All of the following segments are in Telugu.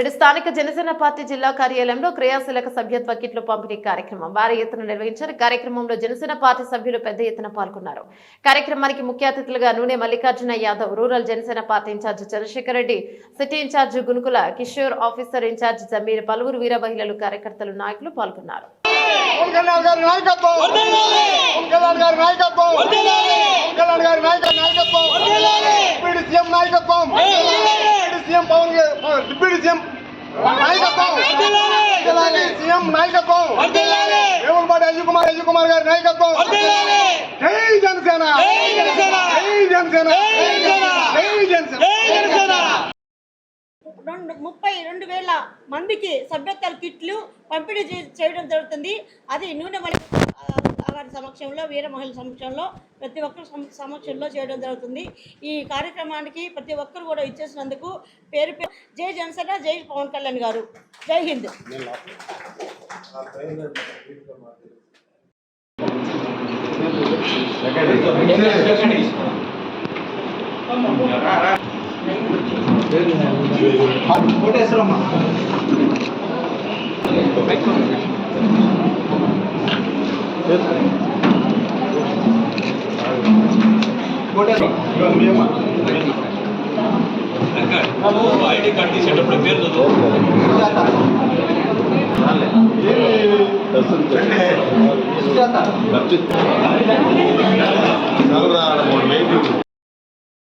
నేడు స్థానిక జనసేన పార్టీ జిల్లా కార్యాలయంలో క్రియాశీలక సభ్యత్వ కిట్లు పంపిణీ కార్యక్రమం భారీ ఎత్తున నిర్వహించారు. కార్యక్రమంలో జనసేన పార్టీ సభ్యులు పెద్ద ఎత్తున పాల్గొన్నారు. కార్యక్రమానికి ముఖ్య అతిథులుగా Nune Mallikarjuna Yadav rural Janasena party in charge Chandrasekhar Reddy city in charge Gunukula Kishore officer in charge Jameer పలువురు వీర మహిళలు కార్యకర్తలు నాయకులు పాల్గొన్నారు. నాయకత్వం! పవన్ డిప్యూటీ సీఎం సీఎం నాయకత్వం అజయ్ కుమార్ అజయ్ కుమార్ గారి నాయకత్వం జై జనసేన జై జనసేన జై జనసేన రెండు ముప్పై రెండు వేల మందికి సభ్యత్వాల కిట్లు పంపిణీ చేయడం జరుగుతుంది అది నూనె మలి గారి సమక్షంలో వీరమహిళ సమక్షంలో ప్రతి ఒక్కరి సమక్షంలో చేయడం జరుగుతుంది ఈ కార్యక్రమానికి ప్రతి ఒక్కరు కూడా ఇచ్చేసినందుకు పేరు పేరు జై జనసేన జై పవన్ కళ్యాణ్ గారు. జై హింద్. ఐడి కార్డ్ తీసేటప్పుడు పేరు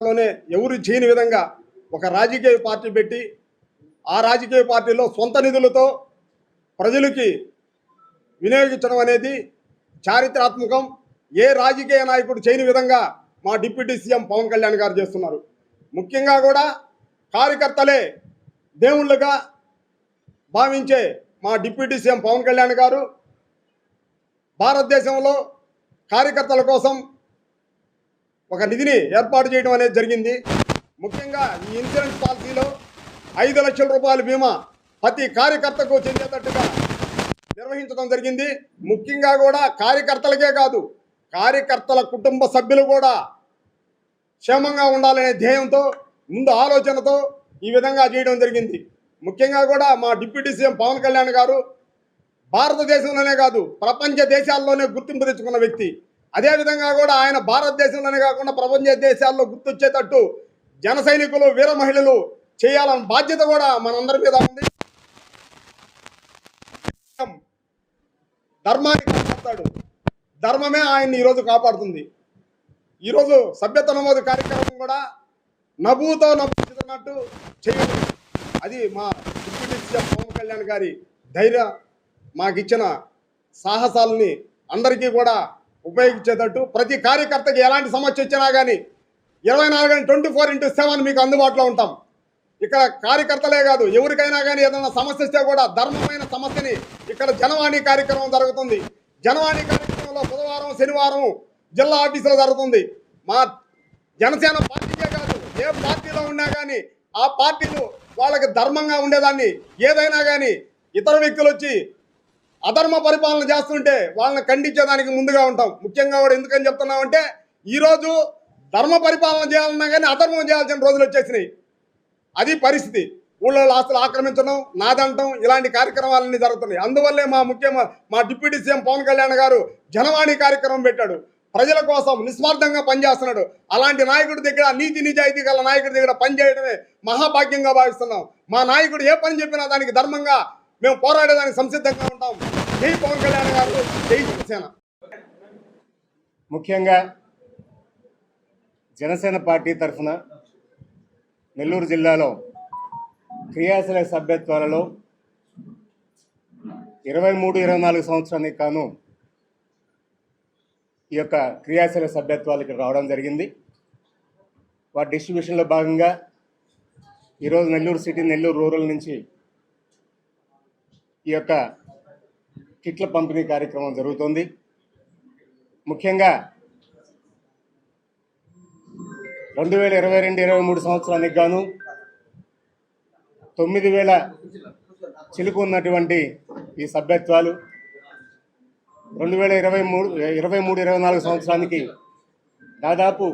లోనే ఎవరు చేయని విధంగా ఒక రాజకీయ పార్టీ పెట్టి ఆ రాజకీయ పార్టీలో సొంత నిధులతో ప్రజలకి వినియోగించడం అనేది చారిత్రాత్మకం. ఏ రాజకీయ నాయకుడు చేయని విధంగా మా డిప్యూటీ సీఎం పవన్ కళ్యాణ్ గారు చేస్తున్నారు. ముఖ్యంగా కూడా కార్యకర్తలే దేవుళ్ళుగా భావించే మా డిప్యూటీ సీఎం పవన్ కళ్యాణ్ గారు భారతదేశంలో కార్యకర్తల కోసం ఒక నిధిని ఏర్పాటు చేయడం అనేది జరిగింది. ముఖ్యంగా ఈ ఇన్సూరెన్స్ పాలసీలో ఐదు లక్షల రూపాయల బీమా ప్రతి కార్యకర్తకు చెందేటట్టుగా నిర్వహించడం జరిగింది. ముఖ్యంగా కూడా కార్యకర్తలకే కాదు కార్యకర్తల కుటుంబ సభ్యులు కూడా క్షేమంగా ఉండాలనే ధ్యేయంతో ముందు ఆలోచనతో ఈ విధంగా చేయడం జరిగింది. ముఖ్యంగా కూడా మా డిప్యూటీ సీఎం పవన్ కళ్యాణ్ గారు భారతదేశంలోనే కాదు ప్రపంచ దేశాల్లోనే గుర్తింపు తెచ్చుకున్న వ్యక్తి. అదేవిధంగా కూడా ఆయన భారతదేశంలోనే కాకుండా ప్రపంచ దేశాల్లో గుర్తొచ్చేటట్టు జన సైనికులు వీర మహిళలు చేయాలన్న బాధ్యత కూడా మనందరి మీద ఉంది. ధర్మాన్ని కాపాడుతాడు. ధర్మమే ఆయన్ని ఈరోజు కాపాడుతుంది. ఈరోజు సభ్యత నమోదు కార్యక్రమం కూడా నవ్వుతో నవ్వుతున్నట్టు చేయండి అది మా డిప్యూటీ సీఎం పవన్ కళ్యాణ్ గారి ధైర్య మాకిచ్చిన సాహసాలని అందరికీ కూడా ఉపయోగించేటట్టు ప్రతి కార్యకర్తకి ఎలాంటి సమస్య వచ్చినా కానీ ఇరవై నాలుగు ట్వంటీ ఫోర్ ఇంటూ సెవెన్ మీకు అందుబాటులో ఉంటాం. ఇక్కడ కార్యకర్తలే కాదు ఎవరికైనా కానీ ఏదైనా సమస్య వస్తే కూడా ధర్మమైన సమస్యని ఇక్కడ జనవాణి కార్యక్రమం జరుగుతుంది. జనవాణి కార్యక్రమంలో బుధవారం శనివారం జిల్లా ఆఫీసులో జరుగుతుంది. మా జనసేన పార్టీకే ఏ పార్టీలో ఉన్నా కానీ ఆ పార్టీలు వాళ్ళకి ధర్మంగా ఉండేదాన్ని. ఏదైనా కానీ ఇతర వ్యక్తులు వచ్చి అధర్మ పరిపాలన చేస్తుంటే వాళ్ళని ఖండించేదానికి ముందుగా ఉంటాం. ముఖ్యంగా కూడా ఎందుకని చెప్తున్నామంటే ఈరోజు ధర్మ పరిపాలన చేయాలన్నా కానీ అధర్మం చేయాల్సిన రోజులు వచ్చేసినాయి. అది పరిస్థితి. ఊళ్ళో ఆస్తులు ఆక్రమించడం నాదంటం ఇలాంటి కార్యక్రమాలన్నీ జరుగుతున్నాయి. అందువల్లే మా ముఖ్యమ మా డిప్యూటీ సీఎం పవన్ కళ్యాణ్ గారు జనవాణి కార్యక్రమం పెట్టాడు. ప్రజల కోసం నిస్వార్థంగా పనిచేస్తున్నాడు. అలాంటి నాయకుడి దగ్గర నీతి నిజాయితీ గల నాయకుడి దగ్గర పనిచేయడమే మహాభాగ్యంగా భావిస్తున్నాం. మా నాయకుడు ఏ పని చెప్పినా దానికి ధర్మంగా మేము పోరాడేదానికి సంసిద్ధంగా ఉంటాం. జై పవన్ కళ్యాణ్ గారు జై జనసేన. ముఖ్యంగా జనసేన పార్టీ తరఫున నెల్లూరు జిల్లాలో క్రియాశీల సభ్యత్వాలలో ఇరవై మూడు ఇరవై నాలుగు సంవత్సరానికి కాను ఈ యొక్క క్రియాశీల సభ్యత్వాలు ఇక్కడ రావడం జరిగింది. వాటి డిస్ట్రిబ్యూషన్లో భాగంగా ఈరోజు నెల్లూరు సిటీ నెల్లూరు రూరల్ నుంచి ఈ యొక్క కిట్ల పంపిణీ కార్యక్రమం జరుగుతుంది. ముఖ్యంగా రెండు వేల ఇరవై రెండు ఇరవై మూడు సంవత్సరానికి గాను తొమ్మిది వేల చిలుకు ఉన్నటువంటి ఈ సభ్యత్వాలు రెండు వేల ఇరవై మూడు ఇరవై మూడు ఇరవై నాలుగు సంవత్సరానికి దాదాపు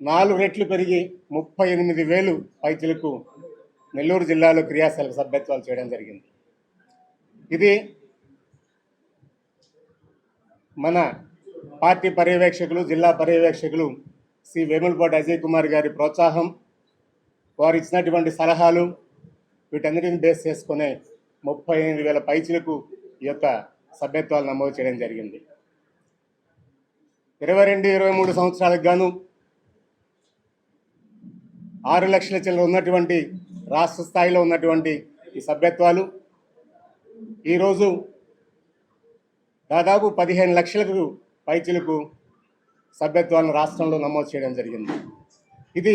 నాలుగు రెట్లు పెరిగి ముప్పై ఎనిమిది వేలు పైచిలకు నెల్లూరు జిల్లాలో క్రియాశీలక సభ్యత్వాలు చేయడం జరిగింది. ఇది మన పార్టీ పర్యవేక్షకులు జిల్లా పర్యవేక్షకులు శ్రీ వేములపాటి అజయ్ కుమార్ గారి ప్రోత్సాహం వారు ఇచ్చినటువంటి సలహాలు వీటన్నిటిని బేస్ చేసుకునే ముప్పై ఎనిమిది వేల పైచులకు ఈ యొక్క సభ్యత్వాలు నమోదు చేయడం జరిగింది. ఇరవై రెండు ఇరవై మూడు సంవత్సరాలకు గాను ఆరు లక్షల చిల్లర ఉన్నటువంటి రాష్ట్ర స్థాయిలో ఉన్నటువంటి ఈ సభ్యత్వాలు ఈరోజు దాదాపు పదిహేను లక్షలకు పైచులకు సభ్యత్వాలను రాష్ట్రంలో నమోదు చేయడం జరిగింది. ఇది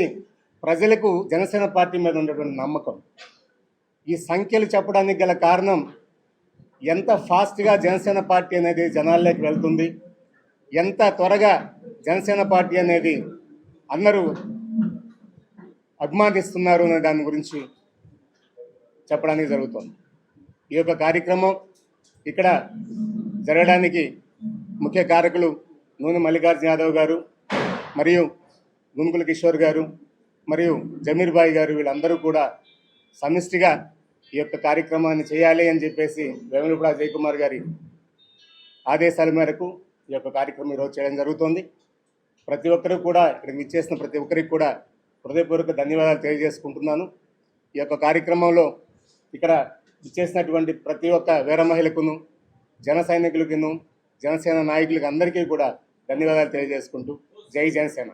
ప్రజలకు జనసేన పార్టీ మీద ఉన్నటువంటి నమ్మకం. ఈ సంఖ్యలు చెప్పడానికి గల కారణం ఎంత ఫాస్ట్గా జనసేన పార్టీ అనేది జనాల్లోకి వెళ్తుంది ఎంత త్వరగా జనసేన పార్టీ అనేది అందరూ అభిమానిస్తున్నారు అనే దాని గురించి చెప్పడానికి జరుగుతుంది. ఈ యొక్క కార్యక్రమం ఇక్కడ జరగడానికి ముఖ్య కారకులు నూనె మల్లికార్జున యాదవ్ గారు మరియు గుంకుల కిషోర్ గారు మరియు జమీర్ బాయ్ గారు వీళ్ళందరూ కూడా సమిష్టిగా ఈ యొక్క కార్యక్రమాన్ని చేయాలి అని చెప్పేసి వేములపూడ అజయ్ కుమార్ గారి ఆదేశాల మేరకు ఈ యొక్క కార్యక్రమం ఈరోజు చేయడం జరుగుతుంది. ప్రతి ఒక్కరు కూడా ఇక్కడికి ఇచ్చేసిన ప్రతి ఒక్కరికి కూడా హృదయపూర్వక ధన్యవాదాలు తెలియజేసుకుంటున్నాను. ఈ యొక్క కార్యక్రమంలో ఇక్కడ ఇచ్చేసినటువంటి ప్రతి ఒక్క వీర మహిళకును జన సైనికులకును జనసేన నాయకులకు అందరికీ కూడా ధన్యవాదాలు తెలియజేసుకుంటూ జై జనసేన.